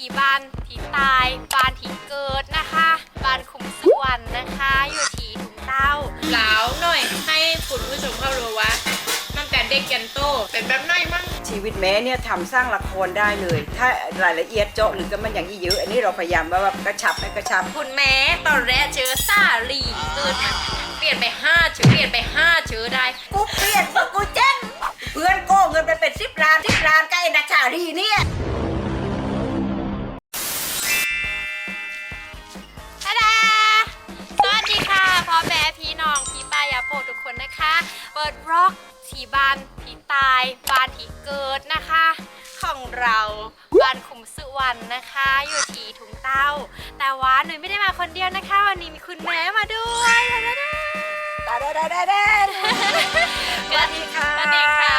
ที่บ้านที่ตาย บ้านที่เกิดนะคะ บ้านคุมสวรรค์นะคะ อยู่ที่ถุงเต้าสาวหน่อยให้คุณผู้ชมเข้ารู้ว่าตั้งแต่เด็กยันโตเป็นแบบไหนมั่งชีวิตแม้เนี่ยทำสร้างละครได้เลย ถ้ารายละเอียดเจาะหรือก็มันอย่างนี้เยอะ อันนี้เราพยายามว่าแบบกระชับให้กระชับ คุณแม่ตอนแรกเจอซาลีเกิดมาเปลี่ยนไปห้าชื่อเปลี่ยนไปห้าชื่อได้ กูเปลี่ยนกูเจ๊งเพื่อนโก้เงินไปเป็นสิบล้านสิบล้านใกล้นักชาลีเนี่ย นนะคะเปิดร็อกที่บ้านที่ตายบ้านที่เกิดนะคะ ของเราบ้านคุมสุวรรณนะคะ อยู่ที่ถุงเต้า แต่ว่าหนูไม่ได้มาคนเดียวนะคะ วันนี้มีคุณแม่มาด้วยตาดาตาดาดาดาดาสวัสดีค่ะสวัสดีค่ะ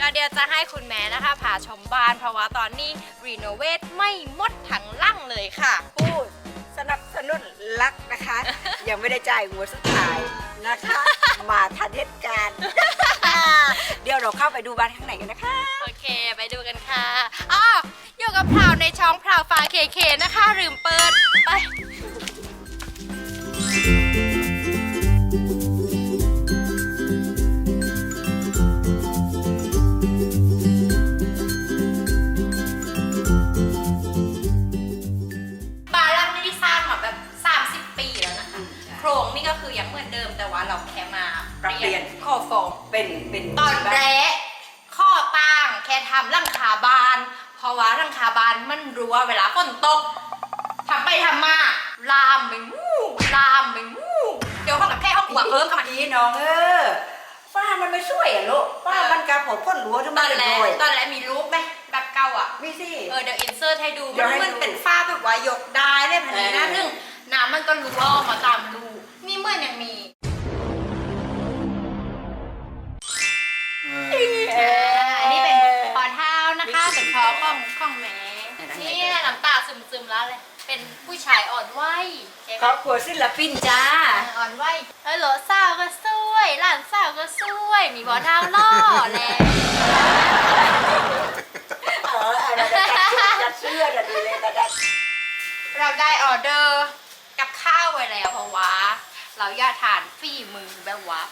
ก็เดี๋ยวจะให้คุณแม่นะคะพาชมบ้านเพราะว่าตอนนี้รีโนเวทไม่หมดทั้งลั่งเลยค่ะผู้สนับสนุนรักนะคะ ยังไม่ได้จ่ายหัวสุดท้าย นะคะ มาทันเหตุการณ์ เดี๋ยวเราเข้าไปดูบ้านข้างในกันนะคะ โอเค ไปดูกันค่ะอ๋ออยู่กับพราวในช่องพราวฟ้าเคเคนะคะลืมเปิด ไป หลังคาบานมันรั้วเวลาฝนตกทำไปทำมาลามไปมู้ลามไปมู้เดี๋ยวห้องกับแค่ห้องครัวเพิ่มเข้ามาอีกพี่น้องเออฝ้ามันไม่ช่วยอะลูกฝ้ามันกระผมก้นหัวทั้งตมัอนนเลยแรกด้วยตอนแรกมีรูปไหมแบบเก่าอะ มีสิ เออเดี๋ยวอินเสิร์ตให้ดูเดี๋ยวให้มันดูเป็นฝ้าแบบว่ายกได้เลยพันนี้นะเออ ซึ่งน้ำมันก็รั่วออกมาตามรูนี่เหมื่อนยังมี ของของแม่ไหนๆนี่น้ำตาซึมๆแล้วเลย เป็นผู้ชายอ่อนไหวใช่ไหคมรอบครัวศิลปินจ้า อ่อนไหวเออเหรอสาวก็สวยหลานสาวก็สวย มีบอเท้าล่อแหละเอออะไรจะเชื่อจะดูเลยแต่ดัดเราได้ออเดอร์กับข้าวไว้แล้วเพราะว่า เราอยากทานฝีมือแบบว่า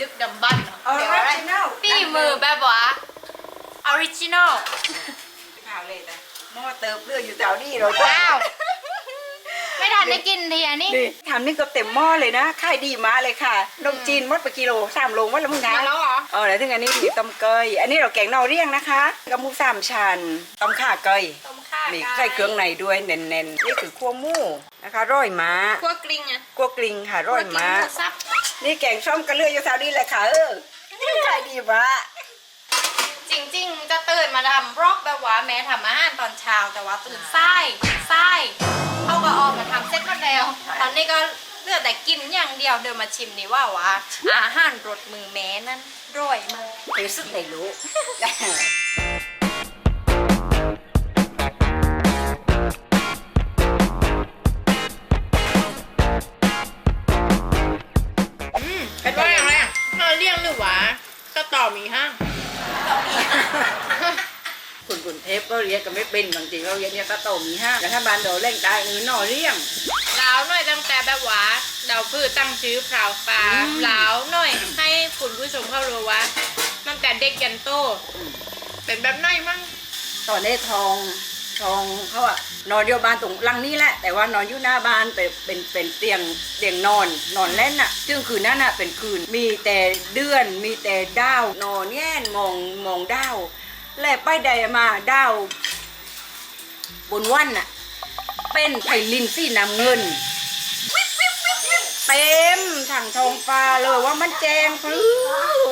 ดึกดำบรรพ์เนอะออเดี๋ยวริอะไรจินัลฝีมือแบบว่าออริจินอลข้าว เลยแต่หม้อเติมเลือดอยู่แถวนี้เราว้าว ไม่ทันได้กินทีอันนี้นี่ทำนี่ก็เต็มหม้อเลยนะขายดีมากเลยค่ะนมจีนมดไปกิโลสามโลวัดละมึงนะมาแล้วเหรอ เออแล้วถึงอันนี้ดีต้มเกย อันนี้เราแกงนอเรียงนะคะกระมูสามชั้นต้มข่าเกยต้มข่านี่ไก่ใส่เครื่องในด้วยเน้นๆ นี่คือคั่วหมูนะคะร้อยม้าคั่วกลิ้งอะคั่วกลิงค่ะร้อยม้าคั่วกลิ้งหมูสับ นี่แกงส้มกระเลืออยู่แถวนี้เลยค่ะเออขายดีมากจริง ๆจะตื่นมาทำบล็อกแบบว่าแม้ทำอาหารตอนเช้าแต่ว่าตื่นไส้ไส้เขาก็ออกมาทำเซ็ตมาแล้วตอนนี้ก็เหลือแต่กินอย่างเดียวเดินมาชิมนี่ว่าว่าอาหารรสมือแม้นั้นร่อยมากไปสุดในรู้ เทปก็เรียกกันไม่เป็นบางทีเราเรียกเนี่ยก็โตมีห้าแล้วถ้าบ้านเราเล่งตายอือหน่อเรียงแล้วหน่อยตั้งแต่แบบว่าเราคือตั้งชื่อพราวฟ้าอืมแล้วหน่อย ให้คุณผู้ชมเข้ารู้ว่าตั้งแต่เด็กยันโต เป็นแบบไหนมั่งตอนนี้ทองทองเขาอะนอนเดียวบ้านตรงหลังนี้แหละ แต่ว่านอนอยู่หน้าบ้านเป็นเป็นเป็นเตียงเตียงนอน นอนเล่นอะซึ่งคืนนั้นอะเป็นคืน มีแต่เดือน มีแต่ดาวนอนแง่นมองมองดาว และไปใดมาดาว บนวันอะเป็นไผ่ลินสีน้ำเงิน เต็มถังทองฟ้าเลยว่ามันแจงพลื้อ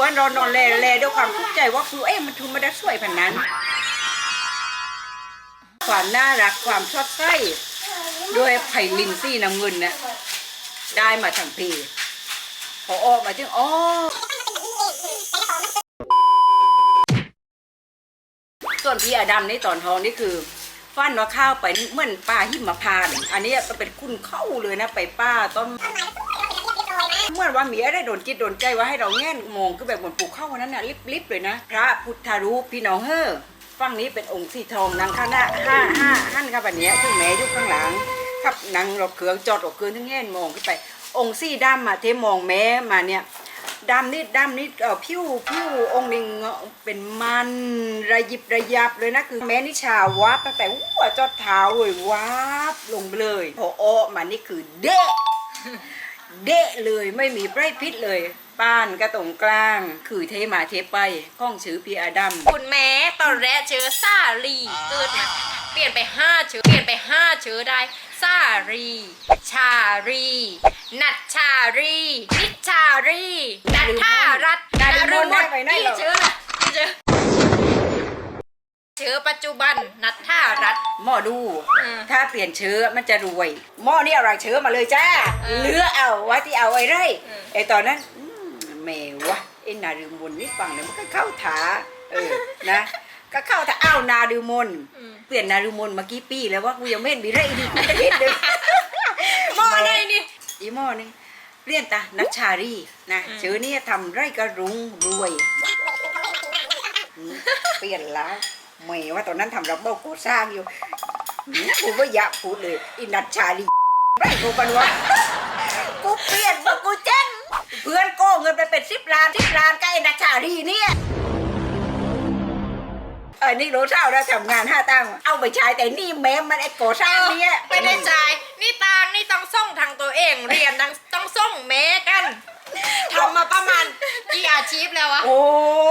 ว่านอนนอนแลแลด้วยความทุกข์ใจว่าคือเอ๊ะมันทุนมาได้สวยผันนั้น ความน่ารักความชอบใส่ด้วยไผ่ลินซี่น้ำเงินเนี่ยได้มาทั้งปีพอออกมาจึงอ๋อ ส่วนพี่อดัมนี่ตอนทองนี่คือฟันว่าข้าวไปเหมือนป้าหิมพานอันนี้ก็เป็นคุณเข้าเลยนะไปป้าต้นเมื่อว่ามีอะไรโดนจิตโดนใจว่าให้เราแง่นมองก็แบบเหมือนปลูกเข้าวันนั้นน่ะลิบๆเลยนะ พระพุทธรูปพี่น้องเฮ้อฝั่งนี้เป็นองค์สีทองนางข้างหน้าห้าห้าหันครับอันเนี้ยซึ่งแม่ยู่ข้างหลังครับนางรถเครื่องจอดรถเครื่องทั้งแง่นมองขึ้นไป องค์สีดำอะเทมองแม่มาเนี่ย ดำนี่ดำนี่เออผิวผิวองค์หนึ่งเป็นมันระยิบระยับเลยนะคือแม่นิชาวับตั้งแต่หัวจอดเท้าเลยวับลงไปเลยพออ้อมานี่คือเดะเดะเลยไม่มีไพรพิษเลยป้านก็ตรงกลาง คือเทมาเทไปข้องชื่อพี่อาดัมคุณแม่ตอนแรกเชื้อซาลีเกิดมาเปลี่ยนไปห้าเชื้อเปลี่ยนไปห้าเชื้อได้ ซารี ชารี นัทชารี นิชชารี นัทธารัตน์นารุมนรุมได้นไปไหนนี่หรอเชื้อละเชื้อเชื้อปัจจุบันนัทธารัตน์ หม้อดู อืมถ้าเปลี่ยนเชื้อมันจะรวย หม้อนี่อะไรเชื้อมาเลยจ้าเออเหลือเอาไว้ที่เอาไอ้ไรเออไอ้ตอนนั้นอืมแม่วะไอ้นาดูมนนี่ฟังเนี่ยมันก็เข้าถาเออนะ ก็เข้าถาอ้าวนาดูมนอืมเปลี่ยนนาดูมนมากี่ปีแล้วว่ากูยังไม่เห็นมีไรดีกูจะคิดเลยหม้ออะไรนี่อีหม้อนี่เปลี่ยนตานัชชารีนะอืมชื่อนี่ทำไรก็รุงรวยอืมเปลี่ยนแล้วแม่ว่าตอนนั้นทำระเบิดก่อสร้างอยู่อืมกูก็อยากพูดเลยอินัชชารีไรกูกันวะกูเปลี่ยนว่ากูเจ๊งเพื่อนโก้เงินไปเป็นสิบล้านสิบล้านก็ไอ้นัชชารีเนี่ยเออนี่รู้เท่าแล้วทำงานห้าตั้งเอาไปใช้แต่นี่แม้มันไอ้ก่อสร้างเนี่ยไม่ได้จ่ายนี่ตางนี่ต้องส่งทางตัวเองเรียนต้องต้องส่งแม่กันทำมาประมาณกี่อาชีพแล้ววะโอ้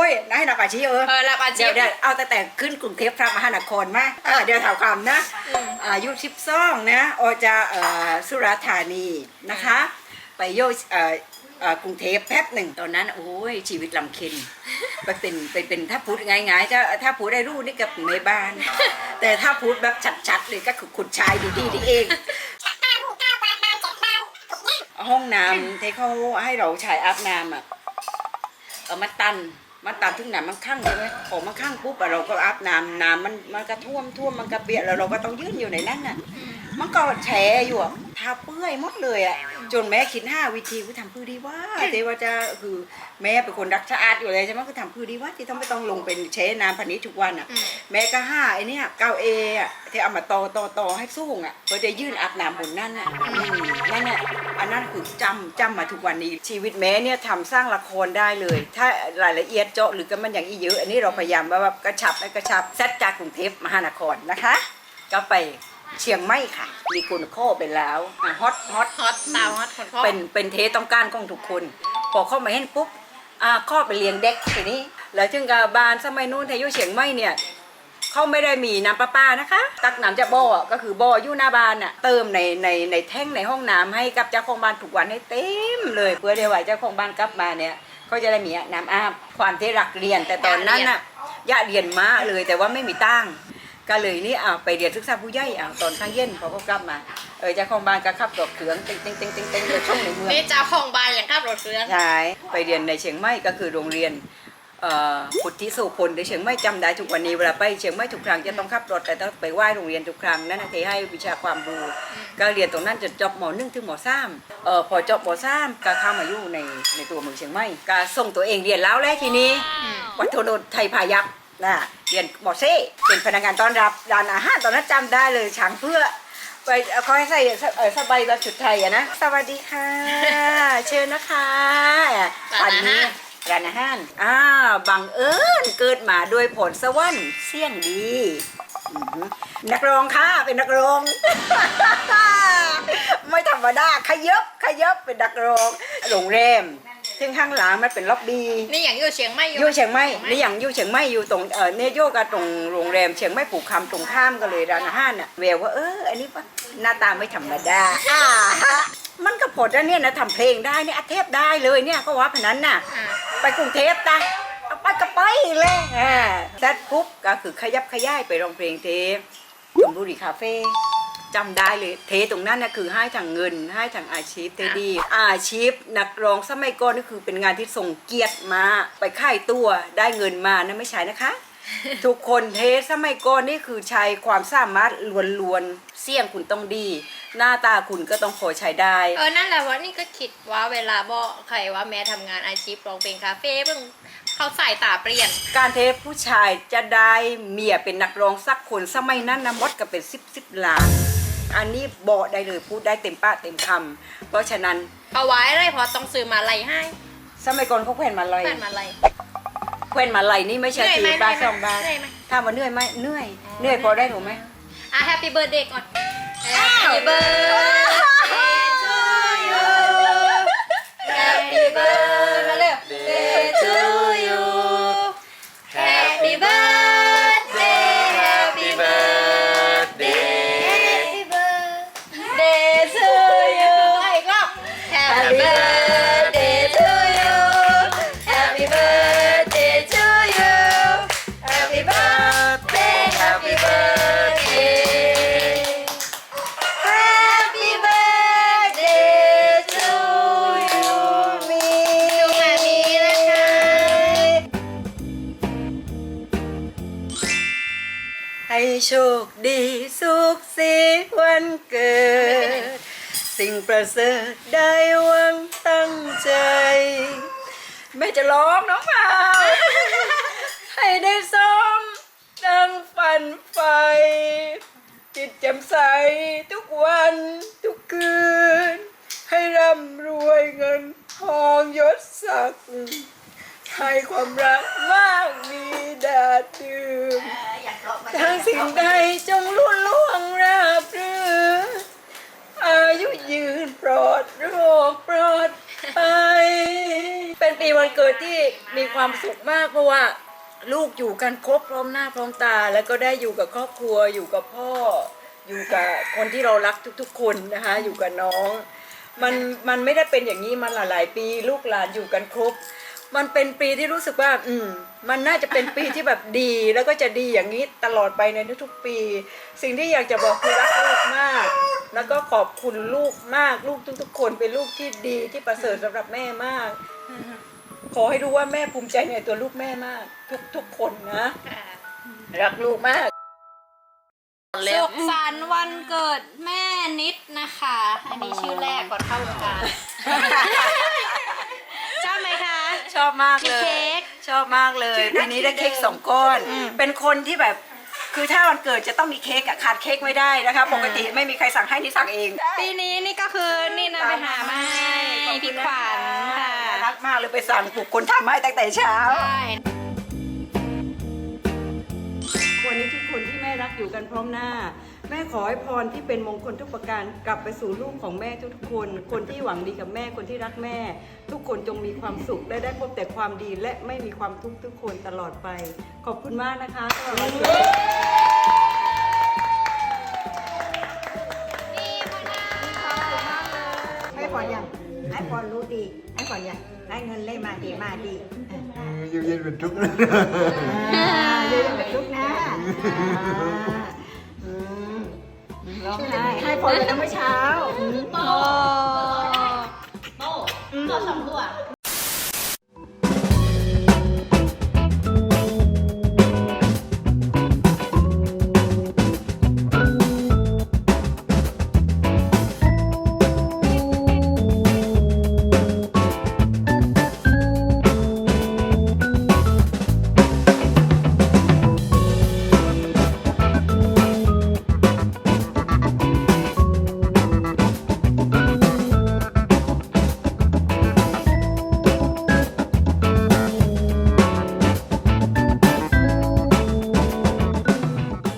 ยนายนักอาชีพเออเออรับอาชีเดี๋ยพวเดี๋ยวเอาแต่แต่ขึ้นกรุงเทพพระมหานครมาเออเดี๋ยวถามคำนะอืมอายุสิบสองนะออกจากเอ่อสุราษฎร์ธานีนะคะ ไปโยเอ่อเอ่อกรุงเทพแป๊บหนึ่งตอนนั้นโอ้ยชีวิตลำเค็น ไปเป็นไปเป็นถ้าพูดง่ายๆถ้าถ้าพูดได้รู้นี่กับในบ้าน แต่ถ้าพูดแบบชัดๆเลยก็คือคุณชายดีๆนี่เองห้องน้ำที่เขาให้เราใช้อาบน้ำอะเออมันตันมันตันถึงหนามันข้างใช่ไหมพอมันข้างปุ๊บอะเราก็อาบน้ำน้ำมันมันก็ท่วมท่วมมันก็เปียกแล้วเราก็ต้องยืนอยู่ในนั้นน่ะ มันก็แฉอยู่อะทาเปื้อยหมดเลยอะ จนแม่คิดห้าวิธีว่าทำพื้ดีว่าเทว่าจะคือแม่เป็นคนรักสะอาดอยู่เลยใช่ไหมก็ทำพื้ดีว่าที่ต้องไม่ต้องลงเป็นเชน้ำพันนี้ทุกวันอะอืมแม่ก็ห้าไอเนี้ยเก้าเออะที่เอามาต่อต่อต่อให้สูงอะเพื่อจะยื่นอาบน้ำบนนั่นอะอืมนั่นน่ะอันนั้นคือจำจำมาทุกวันนี้ ชีวิตแม่เนี่ยทำสร้างละครได้เลย ถ้ารายละเอียดเจาะหรือกันมันอย่างอีเยอะ อันนี้เราพยายามว่าแบบกระชับให้กระชับเซตจากกรุงเทพมหานครนะคะ ก็ไป เชียงใหม่ค่ะ มีคุณโคไปแล้วอะฮอตฮอตฮอตสาวฮอตคนพ่อเป็นเป็นเทสต้องการของทุกคน พอเข้ามาเห็นปุ๊บอ่าข้อไปเลี้ยงเด็กทีนี้ แล้วถึงกับบานสมัยนู้นทายุเฉียงใหม่เนี่ยเขาไม่ได้มีน้ำประปานะคะ ตักน้ำจากบ่อก็คือบ่ออยู่หน้าบ้านน่ะเติมในในในแท่งในห้องน้ำให้กับเจ้าของบ้านทุกวันให้เต็มเลยเพื่อเดี๋ยวว่าเจ้าของบ้านกลับมาเนี่ยเขาจะได้มีน้ำอาบความที่รักเรียนแต่ตอนนั้นน่ะอยากเรียนมากเลยแต่ว่าไม่มีตังค์ ก็เลยนี่อ่าไปเรียนศึกษาผู้ใหญ่อ่าตอนข้างเย็นพอเขากลับมาเออเจ้าของบ้านก็ขับรถเขืองติงติงติงติงติงเลยช่วงในเมืองนี่เจ้าของบ้านอย่างขับรถเครื่องใช่ไปเรียนในเชียงใหม่ก็คือโรงเรียนเอ่อพุทธิโสพลในเชียงใหม่จำได้ทุกวันนี้เวลาไปเชียงใหม่ทุกครั้งจะต้องขับรถแต่ต้องไปไหว้โรงเรียนทุกครั้งนั่นนะที่ให้วิชาความรู้ก็เรียนตรงนั้นจนจบมหนึ่งถึงมสามเอ่อพอจบมสามก็เข้ามาอยู่ในในตัวเมืองเชียงใหม่ก็ส่งตัวเองเรียนแล้วแหละทีนี้วัฒนธรรมไทยพายัพ นะเรียนหมอเซ่เป็นพนักงานต้อนรับร้านอาหารตอนนั้นจำได้เลยช้างเพื่อไปเขาให้ใส่เอ่อสบายแบบชุดไทยอะนะสวัสดีค่ะ เชิญนะคะร้านอาหารนี้ร้านอาหารอ้าวบังเอิญเกิดมาด้วยผลสวรรค์เสี่ยงดีอือหือนักร้องค่ะเป็นนักร้อง ไม่ธรรมดาขยับขยับเป็นนักร้องโรงแรม ซึ่งข้างหลังมันเป็นล็อบบี้นี่อย่างอยู่เชียงใหม่อยู่อยู่เชียงใหม่นี่อย่างอยู่เชียงใหม่อยู่ตรงเออเนโยกับตรงโรงแรมเชียงใหม่ผูกคำตรงข้ามกันเลยร้านอาหารน่ะแววว่าเอออันนี้ปะหน้าตาไม่ธรรมดาอ่าฮะมันก็ผลนะเนี่ยนะทำเพลงได้เนี่ยอัดเทปได้เลยเนี่ยก็ว่าพนันน่ะอ่าไปกรุงเทพตะเอาไปก็ไปเลยอ่าเสร็จปุ๊บก็คือขยับขยายไปร้องเพลงเทปชมบุรีคาเฟ่ จำได้เลย เทตรงนั้นนะคือให้ทางเงิน ให้ทางอาชีพเทดี อาชีพนักร้องสมัยก่อนนี่คือเป็นงานที่ส่งเกียรติมา ไปค่ายตัวได้เงินมานะไม่ใช่นะคะ ทุกคนเทสมัยก่อนนี่คือใช้ความสามารถล้วนๆเสี่ยงคุณต้องดี หน้าตาคุณก็ต้องพอใช้ได้ เออนั่นแหละว่านี่ก็คิดว่าเวลาบอกใครว่าแม่ทำงานอาชีพร้องเพลงคาเฟ่เพิ่ง เขาใส่ตาเปลี่ยน การเทปผู้ชายจะได้เมียเป็นนักร้องสักคนสมัยนั้นนะมดก็เป็นสิบสิบล้าน อันนี้บอกได้เลยพูดได้เต็มปากเต็มคำเพราะฉะนั้นเอาไว้เลยเพราะต้องซื้อมาไล่ให้สมัยก่อนเขาแขวนมาลัยเพื่อนมาไล่ แขวนมาลัยนี่ไม่ใช่เหนื่อยไหมคือบาทสองบาทเหนื่อยไหม ถามว่าเหนื่อยไหมเหนื่อยเหนื่อยพอได้หนูไหม อะแฮปปี้เบิร์ดเดย์ก่อน Happy birthday to you Happy birthday to ให้โชคดีสุขสีวันเกิด สิ่งประเสริฐได้หวังตั้งใจ แม่จะร้องน้องเปล่าให้ได้สมดังฝันไฟ จิตแจ่มใสทุกวันทุกคืน ให้ร่ำรวยเงินทองยศศักดิ์ให้ความรักมากมีดาดดื่ม ทั้งสิ่งใดจงรุ่นล่วงราบรื่นอายุยืนปลอดโรคปลอดภัยเป็นปีวันเกิดที่มีความสุขมากเพราะว่า ลูกอยู่กันครบพร้อมหน้าพร้อมตา แล้วก็ได้อยู่กับครอบครัวอยู่กับพ่อ อยู่กับคนที่เรารักทุกๆ คนนะคะ อยู่กับน้อง มันมันไม่ได้เป็นอย่างนี้มาหลายๆปี ลูกหลานอยู่กันครบ มันเป็นปีที่รู้สึกว่า อืม มันน่าจะเป็นปีที่แบบดีแล้วก็จะดีอย่างนี้ตลอดไปในทุกๆปี สิ่งที่อยากจะบอกคือรักลูกมาก แล้วก็ขอบคุณลูกมาก ลูกทุกๆ คนเป็นลูกที่ดีที่ประเสริฐสำหรับแม่มาก ขอให้รู้ว่าแม่ภูมิใจในตัวลูกแม่มาก ทุกๆคนนะ รักลูกมากสุขสันต์วันเกิดแม่นิดนะคะ อันนี้ชื่อแรกก่อนเข้าวงการ ชอบมากเลย เค้ก ชอบมากเลยปีนี้ได้เค้กสองก้อน เป็นคนที่แบบ คือถ้าวันเกิดจะต้องมีเค้กอะขาดเค้กไม่ได้นะคะ ปกติไม่มีใครสั่งให้นี่สั่งเองปีนี้นี่ก็คือนี่นะไปหามาให้พี่ขวัญค่ะรักมากเลยไปสั่งปลุกคนทำให้ตั้งแต่เช้าใช่วันนี้ทุกคนที่แม่ รักอยู่กันพร้อมหน้า แม่ขอให้พรที่เป็นมงคลทุกประการกลับไปสู่ลูกของแม่ทุกๆคน คนที่หวังดีกับแม่คนที่รักแม่ ทุกคนจงมีความสุขและได้พบแต่ความดีและไม่มีความทุกข์ทุกคนตลอดไป ขอบคุณมากนะคะสำหรับวันเกิดให้ก่อนยังให้ก่อนรู้ดีให้ ก่อนยังได้เงินได้มาดีมาดีอยู่เย็นเป็นทุกข์อ่าเดี๋ยวเป็นทุกข์นะอ่าอืมร้องไห้ให้พรไปแล้วเมื่อเช้าโอ้โตโตสองตัว